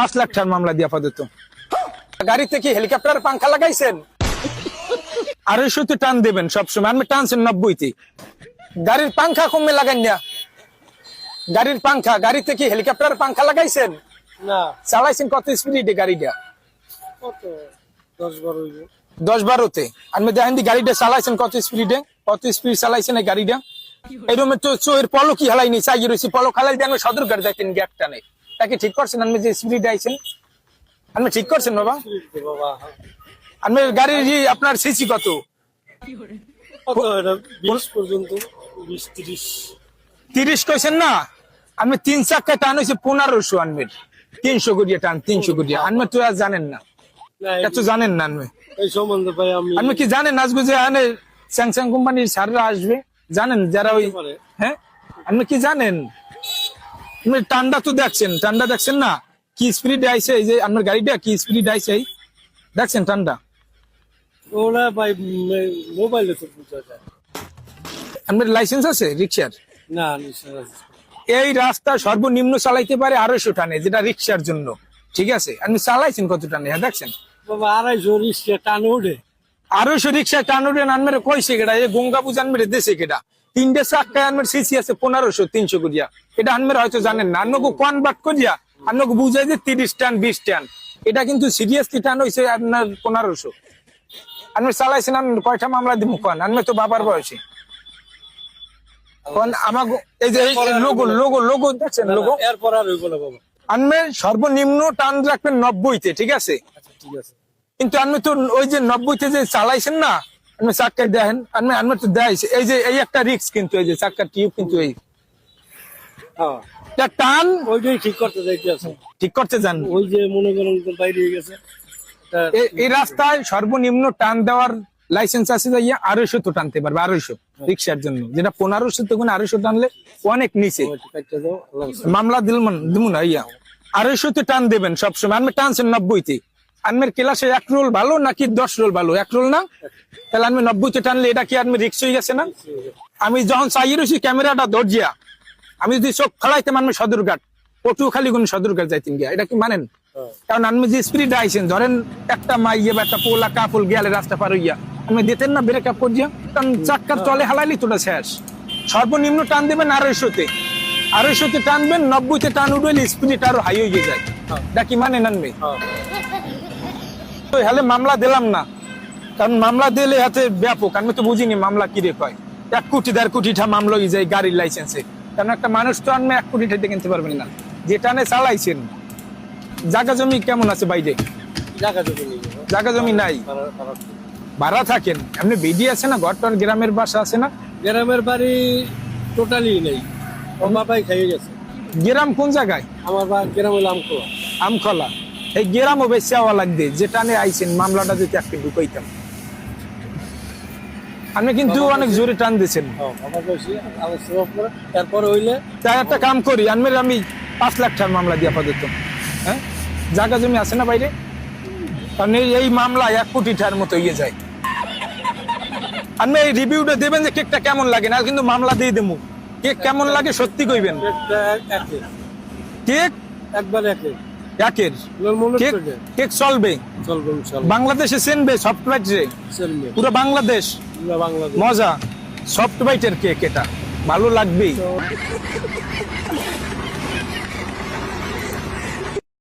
পাঁচ লাখ টাকার মামলা দিয়ে আপাতত। গাড়িতে কি হেলিকপ্টার পাংখা লাগাইছেন? আড়াইশো তো টান দেবেন সবসময় আমি টানছেন নব্বইতে। গাড়ির পাংখা কমে লাগান না। গাড়ির পাংখা গাড়িতে কি হেলিকপ্টার পাংখা লাগাইছেন? না। চালাইছেন কত স্পিডে গাড়িটা? দশ বারোতে। আমি দেখেন গাড়িটা চালাইছেন কত স্পিডে? কত স্পিড চালাইছেন এই গাড়িটা? এরকম তো চোয়ের পলক কি হালাইনি চাই রয়েছে পলক হালাই দিয়ে আমি সদর গাড়ি দেখেন গ্যাপ টানে তাকে ঠিক করছেন? আমি যে স্পিড আইছেন। আপনি ঠিক করছেন বাবা? বাবা গাড়ির আপনার সিসি কত? পর্যন্ত। তিরিশ। কইছেন না? আমি তিন চাক্কা টান হয়েছে পনেরোশো আনবেন তিনশো কোটিয়া টান তিনশো কোটিয়া। আনবে তো আর জানেন না। এত জানেন না আনবে। আপনি কি জানেন? আজকে যে আনে স্যামসাং কোম্পানির সাররা আসবে জানেন? যারা ওই। হ্যাঁ? আপনি কি জানেন? টান্ডা তো দেখছেন টান্ডা দেখছেন না? কি স্পিড আইছে এই যে আপনার গাড়িটা কি স্পিড আইছে দেখছেন টান্ডা ওরা ভাই মোবাইলে তো বুঝা যায়। আপনার লাইসেন্স আছে রিক্সার না এই রাস্তা সর্বনিম্ন চালাইতে পারে আড়াইশো টানে যেটা রিক্সার জন্য। ঠিক আছে? আপনি চালাইছেন কত টানে? হ্যাঁ দেখছেন? বাবা আড়াইশো রিক্সা টানে উঠে আড়াইশো রিক্সা আনমের কইছে কেডা? এই গঙ্গা পূজা আনমের দেশে কেডা? তিনটে চাক্কায় আনমের সিসি আছে পনেরোশো তিনশো করিয়া। এটা আনমের হয়তো জানেন না? আন্নকু কনভার্ট করিয়া আন্নকু বুঝাই যে তিরিশ টান বিশ টান। এটা কিন্তু সিরিয়াসলি টান হয়েছে আপনার পনেরোশো। আনমের চালাইছেন কয়টা মামলা দিব কন? আনমের তো বাবার বয়সে। আমাকে এই যে লোগো লোগো লোগো দেখছেন লোগো? এরপর আর বাবা আনমের সর্বনিম্ন টান রাখবেন নব্বইতে ঠিক আছে? আচ্ছা ঠিক আছে। কিন্তু আপনি তো ওই যে নব্বইতে যে চালাইছেন না আপনি চাক্কা দেখেন আপনি আপনি তো দেখাইছে এই যে এই একটা রিক্স কিন্তু এই যে চাক্কার টিউব কিন্তু এই টান। ওইটাই ঠিক করতে যাইতে আছে ঠিক করতে যান ওই যে মনে করেন বাইরে গেছে। এই রাস্তায় সর্বনিম্ন টান দেওয়ার লাইসেন্স আছে যাইয়া আড়াইশো তো টানতে পারবে আড়াইশো রিক্সার জন্য। যেটা পনেরোশো তো আড়াইশো টানলে অনেক নিচে। মামলা দিল দিব না ইয়া। আড়াইশো তো টান দেবেন সবসময়। আমি টানছেন নব্বইতে আনমের ক্লাসে এক রোল ভালো নাকি দশ রোল ভালো? এক রোল না? তাহলে আমি নব্বইতে টানলে এটা কি আমি রিক্স হয়ে গেছে না? আমি যখন চাই রয়েছি ক্যামেরাটা দরজিয়া আমি যদি চোখ ফেলাইতাম আমি সদরঘাট কোন সদরঘাট যাইতেন গিয়া এটা কি মানেন? হ্যাঁ। কারণ আমি যে স্পিড আইছেন ধরেন একটা মাইয়ে বা একটা পোলা কাপল গেলে রাস্তা পার হইয়া আমি দিতেন না ব্রেক আপ করিয়া কারণ চাক্কার তলে হালাইলি তোটা শেষ। সর্বনিম্ন টান দেবেন আড়াইশোতে। আড়াইশোতে টানবেন নব্বইতে টান উঠলে স্পিড আরও হাই হয়ে যায়। এটা কি মানে আনবে হ্যাঁ। তো হলে মামলা দিলাম না। কারণ মামলা দিলে হাতে ব্যাপক আমি তো বুঝিনি মামলা কি রে কয়। এক কোটি দেড় কোটি মামলা হয়ে যায় গাড়ির লাইসেন্সে কারণ একটা মানুষ তো আনবে এক কোটি টাইতে কিনতে পারবেন না। যে টানে চালাইছেন। জায়গা জমি কেমন আছে বাইরে? জায়গা জমি। জায়গা জমি নাই। ভাড়া- থাকেন। এমনি বেডি আছে না? ঘরটার গ্রামের বাসা আছে না? গ্রামের বাড়ি টোটালি নেই। বাবাই খাইয়ে গেছে। গ্রাম কোন জায়গায়? আমার গ্রাম হইলাম খোলা আমখলা। এই গ্রামও বেশি হওয়া লাগবে। যে টানে আইছেন মামলাটা যদি একটু ঢুকাইতাম। আপনি কিন্তু অনেক জোরে টান দিয়েছেন তারপরে হইলে তাই একটা কাম করি আমি আমি পাঁচ লাখ টাকার মামলা দিয়ে আপাতত। হ্যাঁ? জায়গা জমি আছে না বাইরে? কারণ এই- মামলা এক কোটি টাকার মতো ইয়ে যায়। আপনি এই রিভিউটা দেবেন যে কেকটা কেমন লাগে না কিন্তু মামলা দিয়ে দেবো। কেক কেমন লাগে সত্যি কইবেন। কেক? একবার একে। একের কেক চলবে। বাংলাদেশে চেনবে সফট বাইটে চলবে পুরো বাংলাদেশ। পুরো বাংলাদেশ। মজা। সফট বাইটের কেক এটা। ভালো লাগবেই।